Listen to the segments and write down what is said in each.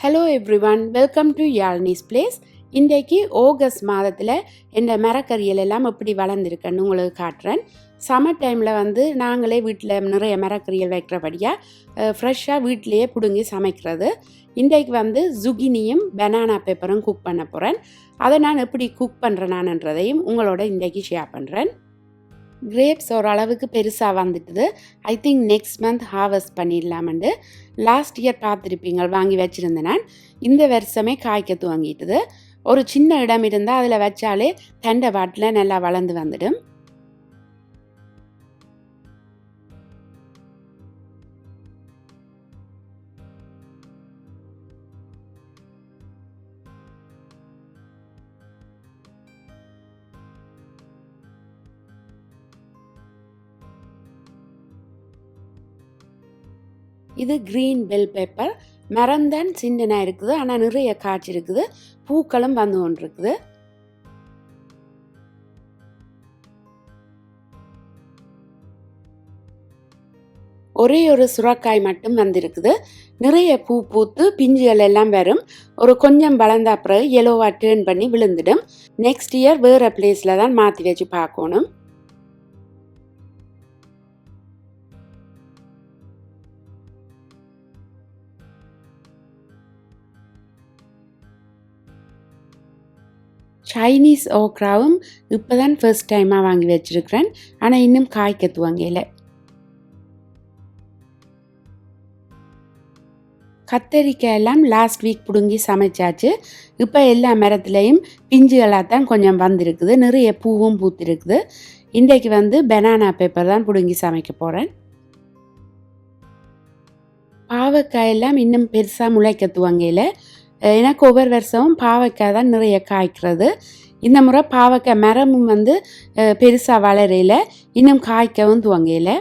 Hello everyone welcome to Yazhni's place இன்றைக்கு August மாதத்தில் இந்த மரக்கறியல் எல்லாம் எப்படி வளர்ந்துருக்குன்னு உங்களுக்கு காட்டுறேன். சம்மர் டைமில் வந்து நாங்களே வீட்டில் நிறைய மரக்கறியல் வைக்கிறபடியாக ஃப்ரெஷ்ஷாக வீட்டிலையே பிடுங்கி சமைக்கிறது. இன்றைக்கு வந்து ஜுகினியும் பனானா பேப்பரும் குக் பண்ண போகிறேன் அதை நான் எப்படி குக் பண்ணுறேனான்றதையும் உங்களோட இன்றைக்கு ஷேர் பண்ணுறேன் கிரேப்ஸ் ஓரளவுக்கு பெருசாக வந்துட்டுது. I think next month harvest பண்ணிடலாமெண்டு. Last year பார்த்துருப்பீங்க வாங்கி வச்சுருந்தேன் நான். இந்த வருஷமே காய்க்க துவங்கிட்டுது. ஒரு சின்ன இடம் இருந்தால் அதில் வச்சாலே தண்டை பாட்டில் நல்லா வளர்ந்து வந்துடும். இது க்ரீன் பெல் பேப்பர் மரம் தான் சின்னனாக இருக்குது. ஆனால் நிறைய காய்ச்சி இருக்குது. பூக்களும் வந்து கொண்டு இருக்குது ஒரே ஒரு சுரக்காய் மட்டும் வந்திருக்குது. நிறைய பூ பூத்து பிஞ்சுகள் எல்லாம் வரும். ஒரு கொஞ்சம் வளர்ந்த பிறகு எல்லோவாக டேர்ன் பண்ணி விழுந்துடும். நெக்ஸ்ட் இயர் வேறு பிளேஸில் தான் மாற்றி வச்சு பார்க்கணும். சைனீஸ் ஓக்ராவும் இப்போ தான் ஃபர்ஸ்ட் டைமாக வாங்கி வச்சுருக்கிறேன். ஆனால் இன்னும் காய்க்க துவங்கல கத்தரிக்காய் எல்லாம் லாஸ்ட் வீக் பிடுங்கி சமைச்சாச்சு. இப்போ எல்லா மரத்துலேயும் பிஞ்சுகளாக தான் கொஞ்சம் வந்திருக்குது. நிறைய பூவும் பூத்திருக்குது. இன்றைக்கு வந்து பெனானா பேப்பர் தான் பிடுங்கி சமைக்க போகிறேன் பாவக்காய் எல்லாம் இன்னும் பெருசாக முளைக்க துவங்கையில் எனக்கு ஒவ்வொரு வருஷமும் பாவக்காய் தான் நிறைய காய்க்கிறது. இந்த முறை பாவக்காய் மரமும் வந்து பெருசாக வளரையில் இன்னும் காய்க்கவும் துவங்கையில்.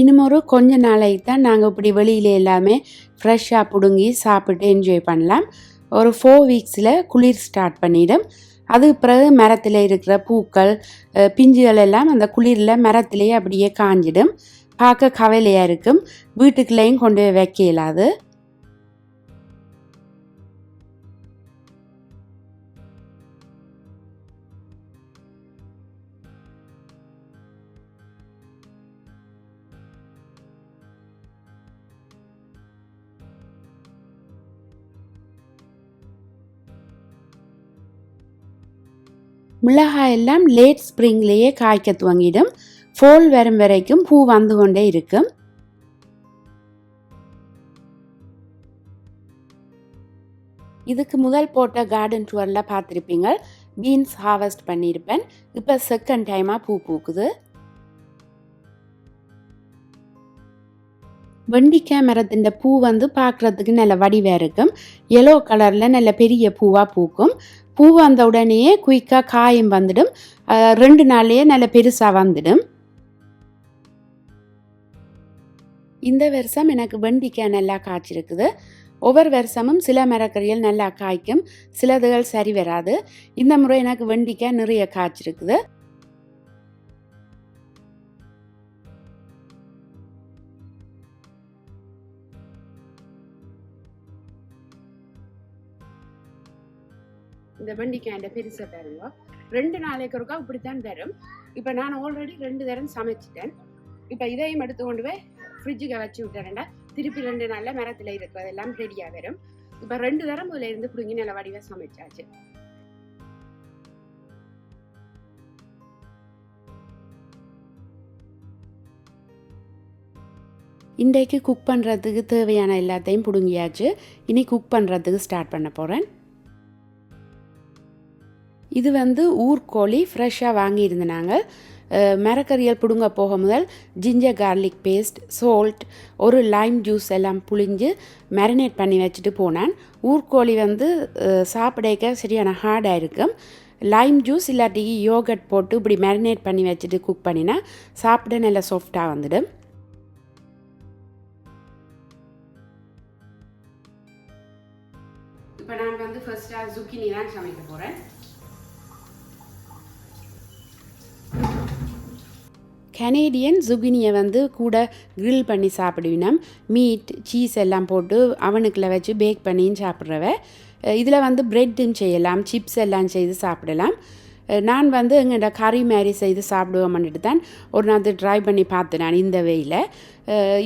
இன்னும் ஒரு கொஞ்ச நாளைக்கு தான் நாங்கள் இப்படி வெளியில் எல்லாமே ஃப்ரெஷ்ஷாக பிடுங்கி சாப்பிட்டு என்ஜாய் பண்ணலாம். ஒரு ஃபோர் வீக்ஸில் குளிர் ஸ்டார்ட் பண்ணிடும். அதுக்கு பிறகு மரத்தில் இருக்கிற பூக்கள் பிஞ்சுகள் எல்லாம் அந்த குளிரில் மரத்திலேயே அப்படியே காஞ்சிடும். பார்க்க கவலையாக இருக்கும். வீட்டுக்குள்ளேயும் கொண்டு போய் வைக்க இயலாது. மிளகாய் எல்லாம் லேட் ஸ்ப்ரிங்லேயே காய்க்க துவங்கிடும். ஃபோல் வரும் வரைக்கும் பூ வந்து கொண்டே இருக்கும். இதுக்கு முதல் போட்ட கார்டன் டூரில் பார்த்துருப்பீங்க. பீன்ஸ் ஹார்வெஸ்ட் பண்ணியிருப்பேன். இப்போ செகண்ட் டைமாக பூ பூக்குது. வெண்டிக்காய் மரத்தின் பூ வந்து பார்க்குறதுக்கு நல்ல வடிவாக இருக்கும். எல்லோ கலரில் நல்ல பெரிய பூவாக பூக்கும். பூ வந்த உடனேயே குயிக்காக காயம் வந்துடும். ரெண்டு நாள்லேயே நல்ல பெருசாக வந்துடும். இந்த வருஷம் எனக்கு வெண்டிக்காய் நல்லா காய்ச்சிருக்குது. ஒவ்வொரு வருஷமும் சில மரக்கறிகள் நல்லா காய்க்கும். சிலதுகள் சரி வராது. இந்த முறை எனக்கு வெண்டிக்காய் நிறைய காய்ச்சிருக்குது. இந்த வெண்டிக்காய் பெருசாக பாருங்க ரெண்டு நாளைக்கு ஒருக்கா இப்படித்தான் வரும் இப்போ நான் ஆல்ரெடி ரெண்டு தரம் சமைச்சிட்டேன். இப்போ இதையும் எடுத்து கொண்டு போய் ஃப்ரிட்ஜுக்கு வச்சு விட்டுறேன்டா. திருப்பி ரெண்டு நாளில் மரத்தில் இருக்கிறதெல்லாம் ரெடியாக வரும். இப்போ ரெண்டு தரம் இதில் இருந்து பிடுங்கி நல்ல வடிவாக சமைச்சாச்சு. இன்றைக்கு குக் பண்ணுறதுக்கு தேவையான எல்லாத்தையும் பிடுங்கியாச்சு. இனி குக் பண்ணுறதுக்கு ஸ்டார்ட் பண்ண போகிறேன் இது வந்து ஊர்கோழி ஃப்ரெஷ்ஷாக வாங்கியிருந்தனாங்க மரக்கறியல் பிடுங்க போக முதல் ஜிஞ்சர் கார்லிக் பேஸ்ட் சோல்ட் ஒரு லைம் ஜூஸ் எல்லாம் புழிஞ்சு மேரினேட் பண்ணி வச்சுட்டு போனேன். ஊர்கோழி வந்து சாப்பிடக்க சரியான ஹார்டாக இருக்கும். லைம் ஜூஸ் இல்லாட்டி யோகட் போட்டு இப்படி மேரினேட் பண்ணி வச்சுட்டு குக் பண்ணினா சாப்பிட நல்லா சாஃப்டாக வந்துடும். இப்போ நான் வந்து ஃபஸ்ட்டாக ஜுக்கினி தான் சமைக்க போகிறேன் கனேடியன் சுகினியை வந்து கூட க்ரில் பண்ணி சாப்பிடுவினம் மீட் சீஸ் எல்லாம் போட்டு அவனுக்குள்ள வச்சு பேக் பண்ணியும் சாப்பிட்றவ. இதில் வந்து பிரெட்டும் செய்யலாம் சிப்ஸ் எல்லாம் செய்து சாப்பிடலாம். நான் வந்து எங்கள்ட கறி மாதிரி செய்து சாப்பிடுவோம்னுட்டு தான் ஒரு நாள் ட்ரை பண்ணி பார்த்தேன் நான் இந்த வெயில்.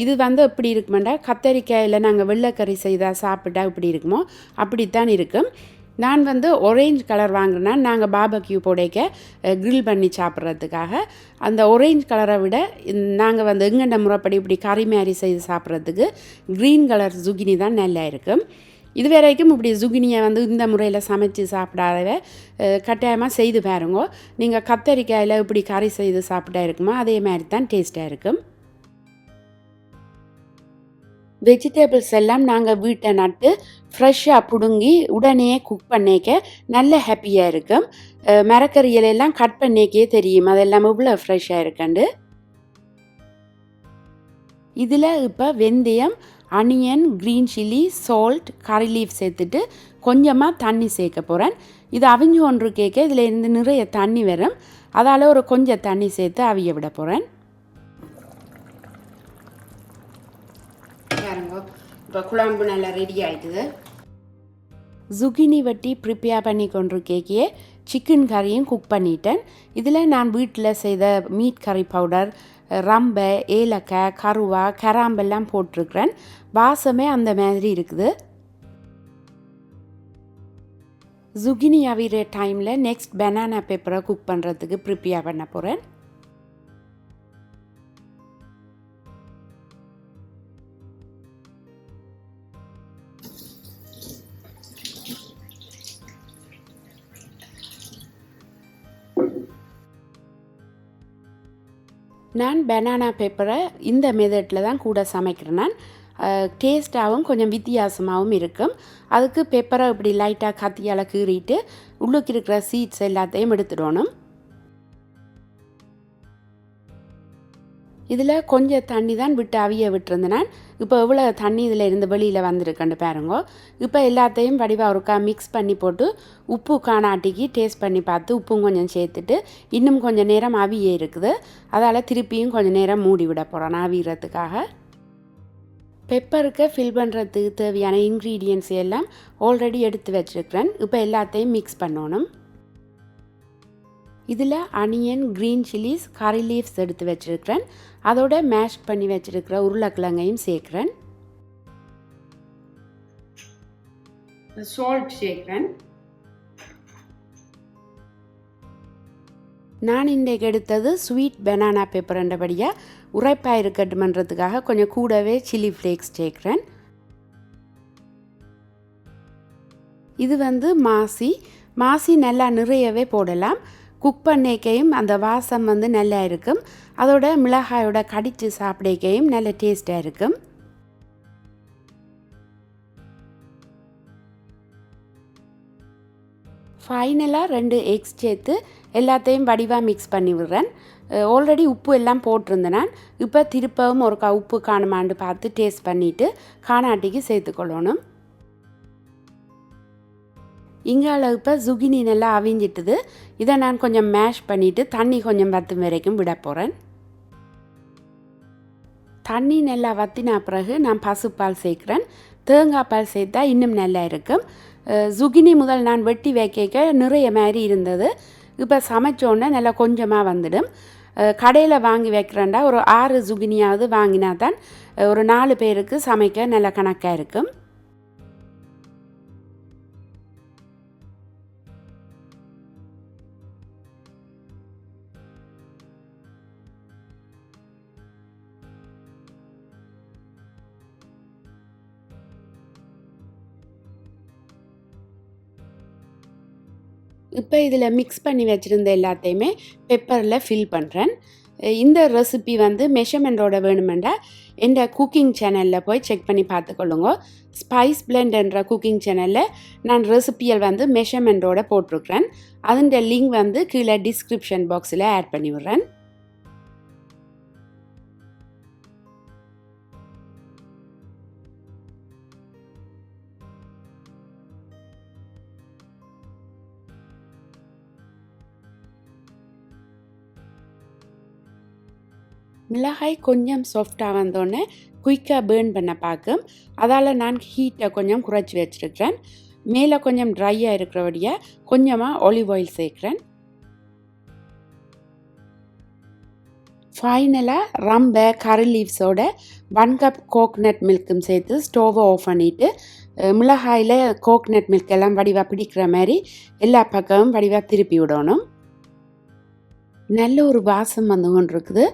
இது வந்து எப்படி இருக்குமெண்டா கத்தரிக்காயில் நாங்கள் வெள்ளைக்கறி செய்தால் சாப்பிட்டா இப்படி இருக்குமோ அப்படித்தான் இருக்கும். நான் வந்து ஒரேஞ்ச் கலர் வாங்கினேன் நாங்கள் பாபக்யூ புடைக்க க்ரில் பண்ணி சாப்பிட்றதுக்காக அந்த ஒரேஞ்ச் கலரை விட நாங்கள் வந்து எங்கண்ட முறைப்படி இப்படி கறி மாதிரி செய்து சாப்பிட்றதுக்கு க்ரீன் கலர் ஜுகினி தான் நல்லா இருக்கும் இது வரைக்கும் இப்படி ஜுகினியை வந்து இந்த முறையில் சமைச்சு சாப்பிடாதவ கட்டாயமாக செய்து பாருங்க. நீங்கள் கத்தரிக்காயில் இப்படி கறி செய்து சாப்பிட்டா இருக்குமோ? அதே மாதிரி தான் டேஸ்ட்டாக இருக்கும். வெஜிடபிள்ஸ் எல்லாம் நாங்கள் வீட்டை நட்டு ஃப்ரெஷ்ஷாக பிடுங்கி உடனே குக் பண்ணிக்க நல்ல ஹாப்பியாக இருக்கும் அஹ் எல்லாம் கட் பண்ணிக்கே தெரியும். அதெல்லாம் இவ்வளோ ஃப்ரெஷ்ஷாக இருக்கண்டு இதில் இப்போ வெந்தயம் onion green chilli salt curry leaf சேர்த்துட்டு கொஞ்சமாக தண்ணி சேர்க்க போகிறேன் இது அவிஞ்சு ஒன்று கேட்க இதில் இருந்து நிறைய தண்ணி வரும். அதால் ஒரு கொஞ்சம் தண்ணி சேர்த்து அவிய விட போகிறேன் இப்போ குழம்பு நல்லா ரெடி ஆகிட்டுது ஜுகினி வட்டி ப்ரிப்பேர் பண்ணி கொண்டிருக்கேக்கியே. சிக்கன் கறியும் குக் பண்ணிட்டேன். இதில் நான் வீட்டில் செய்த மீட் கறி பவுடர் ரம்பை ஏலக்காய் கருவா கராம்பெல்லாம் போட்டிருக்கிறேன். வாசமே அந்த மாதிரி இருக்குது. ஜுகினி அவிற டைமில் நெக்ஸ்ட் பனானா பேப்பரை குக் பண்ணுறதுக்கு ப்ரிப்பேர் பண்ண போகிறேன் நான் பனானா பேப்பரை இந்த மெதட்டில் தான் கூட சமைக்கிறேன் நான். டேஸ்ட்டாகவும் கொஞ்சம் வித்தியாசமாகவும் இருக்கும். அதுக்கு பெப்பரை இப்படி லைட்டாக கத்தியால் கீறிட்டு உள்ளுக்கு இருக்கிற சீட்ஸ் எல்லாத்தையும் எடுத்துடணும். இதில் கொஞ்சம் தண்ணி தான் விட்டு அவிய விட்டுருந்தேன். நான் இப்போ எவ்வளோ தண்ணி இதில் இருந்து வெளியில் வந்திருக்குன்னு பாருங்க. இப்போ எல்லாத்தையும் வடிவாக ஒருக்கா மிக்ஸ் பண்ணி போட்டு உப்பு காணாட்டிக்கு டேஸ்ட் பண்ணி பார்த்து உப்பும் கொஞ்சம் சேர்த்துட்டு இன்னும் கொஞ்சம் நேரம் அவிய இருக்குது. அதால் திருப்பியும் கொஞ்சம் நேரம் மூடி விட போகிறேன் நான் அவியறதுக்காக. பெப்பருக்கு ஃபில் பண்ணுறதுக்கு தேவையான இன்க்ரீடியன்ஸ் எல்லாம் ஆல்ரெடி எடுத்து வச்சுருக்கிறேன். இப்போ எல்லாத்தையும் மிக்ஸ் பண்ணணும். இதில் onion green chillies curry leaves எடுத்து வச்சுருக்கிறேன். அதோட மேஷ் பண்ணி வச்சுருக்கிற உருளைக்கிழங்கையும் சேர்க்குறேன். சால்ட் சேர்க்குறேன். நான் இன்றைக்கு எடுத்தது ஸ்வீட் பெனானா பேப்பர்ன்றபடியாக உரைப்பாக இருக்கட்டுமன்றதுக்காக கொஞ்சம் கூடவே சில்லி ஃப்ளேக்ஸ் சேர்க்குறேன். இது வந்து மாசி. மாசி நல்லா நிறையவே போடலாம். குக் பண்ணிக்கையும் அந்த வாசம் வந்து நல்லா இருக்கும். அதோட மிளகாயோட கடித்து சாப்பிடக்கையும் நல்ல டேஸ்ட்டாக இருக்கும். ஃபைனலாக ரெண்டு எக்ஸ் சேர்த்து எல்லாத்தையும் வடிவாக மிக்ஸ் பண்ணி விடுறேன். ஆல்ரெடி உப்பு எல்லாம் போட்டிருந்தேன் நான் இப்போ திருப்பவும் ஒரு க உப்பு காணுமான்னு பார்த்து டேஸ்ட் பண்ணிவிட்டு காணாட்டிக்கு சேர்த்துக்கொள்ளணும். இங்கால இப்போ ஜுகினி நல்லா அவிஞ்சிட்டுது. இதை நான் கொஞ்சம் மேஷ் பண்ணிவிட்டு தண்ணி கொஞ்சம் வத்தும் வரைக்கும் விட போகிறேன் தண்ணி நல்லா வத்தின பிறகு நான் பசுப்பால் சேர்க்குறேன். தேங்காய் பால் சேர்த்தா இன்னும் நல்லா இருக்கும். ஜுகினி முதல் நான் வெட்டி வைக்க நிறைய மாதிரி இருந்தது. இப்போ சமைச்சோன்னே நல்லா கொஞ்சமாக வந்துடும். கடையில் வாங்கி வைக்கிறேன்டா. ஒரு ஆறு ஜுகினியாவது வாங்கினா தான் ஒரு நாலு பேருக்கு சமைக்க நல்ல கணக்காக இருக்கும். இப்போ இதில் மிக்ஸ் பண்ணி வச்சுருந்த எல்லாத்தையுமே பெப்பரில் ஃபில் பண்ணுறேன் இந்த ரெசிபி வந்து மெஷர்மெண்ட்டோட வேணுமெண்டா எந்த குக்கிங் சேனலில் போய் செக் பண்ணி பார்த்துக்கொள்ளுங்க. ஸ்பைஸ் பிளெண்ட் என்ற குக்கிங் சேனலில் நான் ரெசிபியை வந்து மெஷர்மெண்ட்டோட போட்டிருக்கிறேன். அதன் லிங்க் வந்து கீழே டிஸ்கிரிப்ஷன் பாக்ஸில் ஆட் பண்ணி விடுறேன். மிளகாய் கொஞ்சம் சாஃப்டாக வந்தோடனே குயிக்காக பேர்ன் பண்ண பார்க்கும். அதால் நான் ஹீட்டை கொஞ்சம் குறைச்சி வச்சுருக்கிறேன். மேலே கொஞ்சம் ட்ரையாக இருக்கிறபடியே கொஞ்சமாக ஒலிவ் ஆயில் சேர்க்குறேன். ஃபைனலாக ரம்பை கரி லீவ்ஸோட ஒன் கப் கோக்னட் மில்க்கும் சேர்த்து ஸ்டோவை ஆஃப் பண்ணிவிட்டு மிளகாயில் கோக்னட் மில்க் எல்லாம் வடிவாக பிடிக்கிற மாதிரி எல்லா பக்கமும் வடிவாக திருப்பி விடணும். நல்ல ஒரு வாசம் வந்து கொண்டு இருக்குது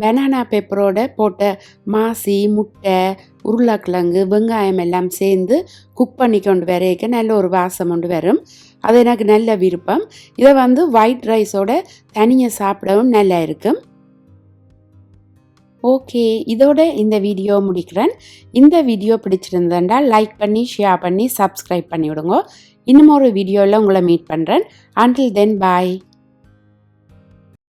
பனானா பேப்பரோட போட்ட மாசி முட்டை உருளைக்கிழங்கு வெங்காயம் எல்லாம் சேர்ந்து குக் பண்ணி கொண்டு வரைக்க நல்ல ஒரு வாசம் கொண்டு வரும். அது எனக்கு நல்ல விருப்பம். இதை வந்து ஒயிட் ரைஸோட தனியாக சாப்பிடவும் நல்லா இருக்கும். ஓகே இதோட இந்த வீடியோ முடிக்கிறேன். இந்த வீடியோ பிடிச்சிருந்தேன்டா லைக் பண்ணி ஷேர் பண்ணி சப்ஸ்கிரைப் பண்ணி விடுங்க இன்னும் ஒரு வீடியோவில் உங்களை மீட் பண்ணுறேன் அண்டில் தென் பாய்